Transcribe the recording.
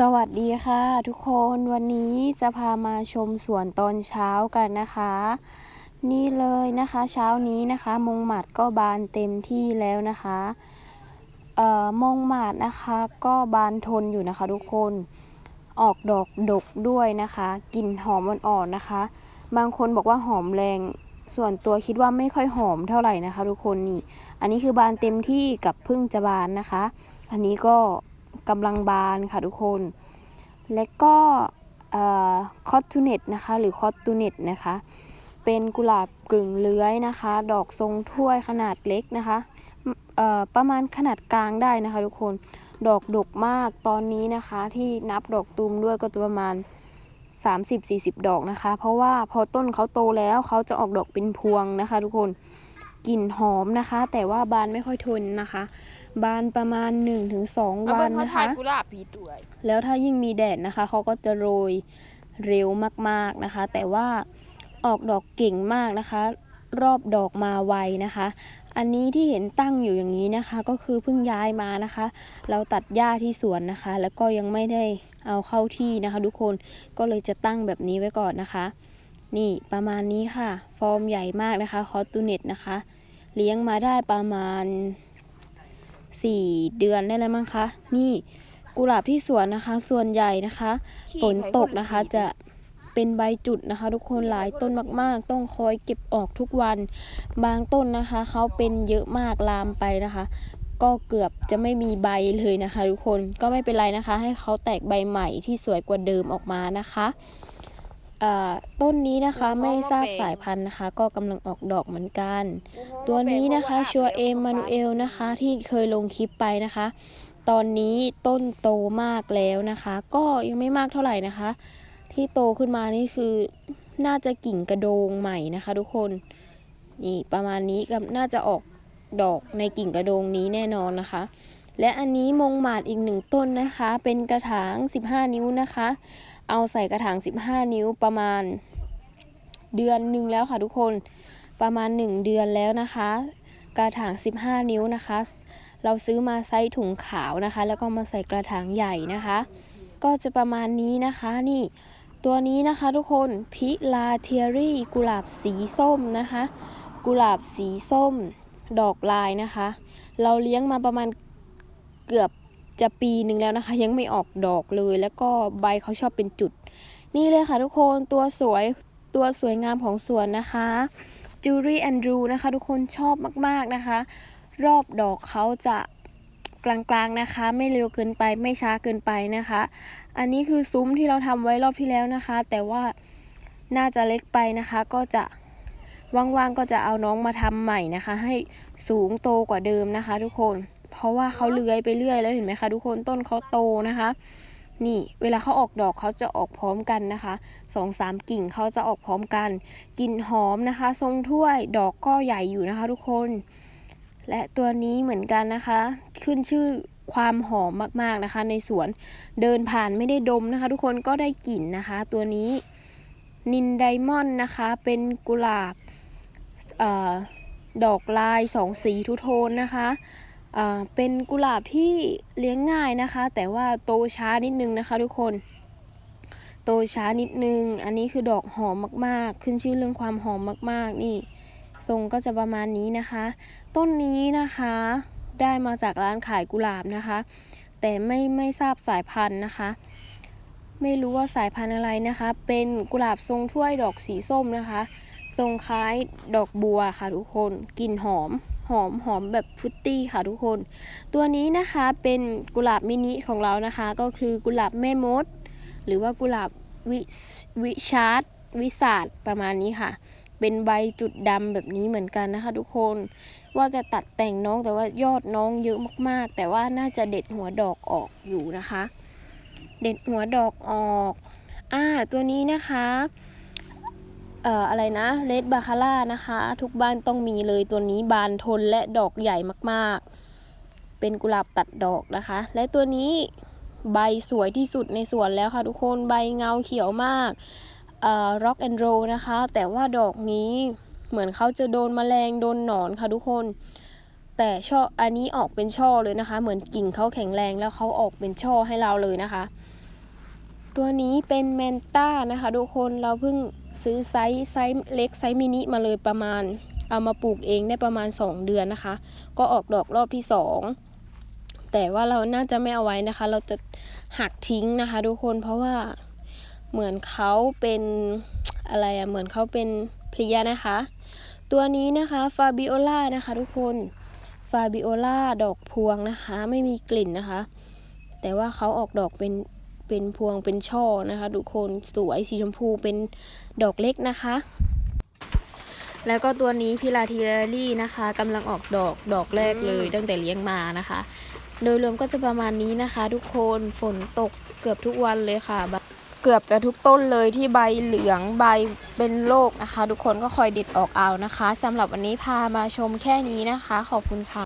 สวัสดีค่ะ ทุกคนวันนี้จะพามาชมสวนตอนเช้ากันนะคะ นี่เลยนะคะเช้านี้นะคะ มงหมัดก็บานเต็มที่แล้วนะคะเอ่อมงหมัดนะคะก็บานทนอยู่นะคะ ทุกคนออกดอกดกด้วยนะคะกลิ่นหอมอ่อนๆนะคะ บางคนบอกว่าหอมแรงส่วนตัวคิดว่าไม่ค่อยหอมเท่าไหร่นะคะ ทุกคนนี่ อันนี้คือบานเต็มที่กับพึ่งจะบานนะคะ อันนี้ก็ กำลังบานค่ะทุกคน และก็คอตตูเนตนะคะ หรือคอตตูเนตนะคะ เป็นกุหลาบกึ่งเลื้อยนะคะ ดอกทรงถ้วยขนาดเล็กนะคะประมาณขนาดกลางได้นะคะ ทุกคน ดอกดกมากตอนนี้นะคะ ที่นับดอกตูมด้วยก็จะประมาณ 30-40 ดอกนะคะ เพราะว่าพอต้นเขาโตแล้วเขาจะออกดอกเป็นพวงนะคะ ทุกคน กลิ่นหอมนะคะ แต่ว่าบานไม่ค่อยทนนะคะ บานประมาณ 1-2 วันนะคะกุหลาบผีตัวแล้วถ้ายิ่งมีแดดนะคะเขาก็จะโรยเร็วมากๆนะคะ แต่ว่าออกดอกเก่งมากนะคะ รอบดอกมาไวนะคะ อันนี้ที่เห็นตั้งอยู่อย่างนี้นะคะ ก็คือเพิ่งย้ายมานะคะ เราตัดหญ้าที่สวนนะคะ แล้วก็ยังไม่ได้เอาเข้าที่นะคะ ทุกคนก็เลยจะตั้งแบบนี้ไว้ก่อนนะคะ นี่ประมาณนี้ค่ะ ฟอร์มใหญ่มากนะคะคอตูเน็ตนะคะ เลี้ยงมาได้ประมาณ 4 เดือนได้แล้วมั้งคะ นี่กุหลาบที่สวนนะคะ ส่วนใหญ่นะคะ ฝนตกนะคะจะเป็นใบจุดนะคะ ทุกคนหลายต้นมาก ๆ ต้องคอยเก็บออกทุกวัน บางต้นนะคะเขาเป็นเยอะมากลามไปนะคะ ก็เกือบจะไม่มีใบเลยนะคะ ทุกคนก็ไม่เป็นไรนะคะ ให้เขาแตกใบใหม่ที่สวยกว่าเดิมออกมานะคะ ต้นนี้นะคะไม่ทราบสายพันธุ์นะคะ ก็กำลังออกดอกเหมือนกัน ตัวนี้นะคะชัวเอมมานูเอลนะคะที่เคยลงคลิปไปนะคะ ตอนนี้ต้นโตมากแล้วนะคะ ก็ยังไม่มากเท่าไหร่นะคะ ที่โตขึ้นมานี่คือน่าจะกิ่งกระโดงใหม่นะคะ ทุกคนนี่ประมาณนี้ก็น่าจะออกดอกในกิ่งกระโดงนี้แน่นอนนะคะ และอันนี้มงหมาดอีกหนึ่งต้นนะคะ เป็นกระถาง 15 นิ้วนะคะ เอาใส่กระถาง 15 นิ้วประมาณเดือนหนึ่งแล้วค่ะทุกคนประมาณ 1 เดือนแล้วนะคะ กระถาง 15 นิ้วนะคะ เราซื้อมาไซส์ถุงขาวนะคะ แล้วก็มาใส่กระถางใหญ่นะคะ ก็จะประมาณนี้นะคะนี่ตัวนี้นะคะทุกคนพิลาเทียรี่กุหลาบสีส้มนะคะ กุหลาบสีส้มดอกลายนะคะ เราเลี้ยงมาประมาณเกือบ จะปีหนึ่งแล้วนะคะ ยังไม่ออกดอกเลย แล้วก็ใบเขาชอบเป็นจุด นี่เลยค่ะทุกคนตัวสวยตัวสวยงามของสวนนะคะจูรี่แอนดรูนะคะทุกคนชอบมากๆนะคะ รอบดอกเขาจะกลางๆนะคะ ไม่เร็วเกินไปไม่ช้าเกินไปนะคะ อันนี้คือซุ้มที่เราทำไว้รอบที่แล้วนะคะ แต่ว่าน่าจะเล็กไปนะคะ ก็จะว่างๆก็จะเอาน้องมาทำใหม่นะคะ ให้สูงโตกว่าเดิมนะคะ ทุกคน เพราะว่าเขาเลื้อยไปเรื่อยแล้วเห็นไหมคะทุกคนต้นเขาโตนะคะ นี่เวลาเขาออกดอกเขาจะออกพร้อมกันนะคะสองสามกิ่งเขาจะออกพร้อมกันกลิ่นหอมนะคะ ทรงถ้วยดอกก็ใหญ่อยู่นะคะ ทุกคน และตัวนี้เหมือนกันนะคะ ขึ้นชื่อความหอมมากๆนะคะ ในสวนเดินผ่านไม่ได้ดมนะคะ ทุกคนก็ได้กลิ่นนะคะ ตัวนี้นินไดมอนด์นะคะ เป็นกุหลาบอดอกลายสองสีทุโทนนะคะ เป็นกุหลาบที่เลี้ยงง่ายนะคะ แต่ว่าโตช้านิดนึงนะคะ ทุกคน โตช้านิดนึง อันนี้คือดอกหอมมากๆ ขึ้นชื่อเรื่องความหอมมากๆ นี่ทรงก็จะประมาณนี้นะคะ ต้นนี้นะคะได้มาจากร้านขายกุหลาบนะคะ แต่ไม่ไม่ทราบสายพันธุ์นะคะ ไม่รู้ว่าสายพันธุ์อะไรนะคะ เป็นกุหลาบทรงถ้วยดอกสีส้มนะคะ ทรงคล้ายดอกบัวค่ะทุกคนกลิ่นหอม หอมหอมแบบฟุตตี้ค่ะทุกคน ตัวนี้นะคะเป็นกุหลาบมินิของเรานะคะ ก็คือกุหลาบแม่มด หรือว่ากุหลาบวิวิชาร์ดวิสาดประมาณนี้ค่ะ เป็นใบจุดดำแบบนี้เหมือนกันนะคะ ทุกคนว่าจะตัดแต่งน้องแต่ว่ายอดน้องเยอะมากๆ แต่ว่าน่าจะเด็ดหัวดอกออกอยู่นะคะ เด็ดหัวดอกออกอ่าตัวนี้นะคะ เอ่ออะไรนะเลดบาคาร่านะคะ ทุกบ้านต้องมีเลยตัวนี้บานทนและดอกใหญ่มากๆ เป็นกุหลาบตัดดอกนะคะ และตัวนี้ใบสวยที่สุดในสวนแล้วค่ะทุกคนใบเงาเขียวมากเอ่อร็อกแอนด์โรนะคะ แต่ว่าดอกนี้เหมือนเขาจะโดนมแมลงโดนหนอนค่ะทุกคน แต่ช่ออันนี้ออกเป็นช่อเลยนะคะ เหมือนกิ่งเขาแข็งแรงแล้วเขาออกเป็นช่อให้เราเลยนะคะ ตัวนี้เป็นแมนต้านะคะ ทุกคนเราเพิ่ง ซื้อไซส์ไซส์เล็กไซส์มินิมาเลยประมาณเอามาปลูกเองได้ประมาณ 2 เดือนนะคะ ก็ออกดอกรอบที่ 2 แต่ว่าเราน่าจะไม่เอาไว้นะคะ เราจะหักทิ้งนะคะ ทุกคนเพราะว่าเหมือนเขาเป็นอะไรอะเหมือนเขาเป็นเพลียนะคะ ตัวนี้นะคะฟาบิโอล่านะคะ ทุกคนฟาบิโอล่าดอกพวงนะคะ ไม่มีกลิ่นนะคะ แต่ว่าเขาออกดอกเป็น เป็นพวงเป็นช่อนะคะทุกคนสวยสีชมพูเป็นดอกเล็กนะคะ แล้วก็ตัวนี้พิลาทีเรลี่นะคะกำลังออกดอกดอกแรกเลยตั้งแต่เลี้ยงมานะคะ โดยรวมก็จะประมาณนี้นะคะ ทุกคนฝนตกเกือบทุกวันเลยค่ะแบบเกือบจะทุกต้นเลยที่ใบเหลืองใบเป็นโรคนะคะ ทุกคนก็คอยเด็ดออกเอานะคะสำหรับวันนี้พามาชมแค่นี้นะคะ ขอบคุณค่ะ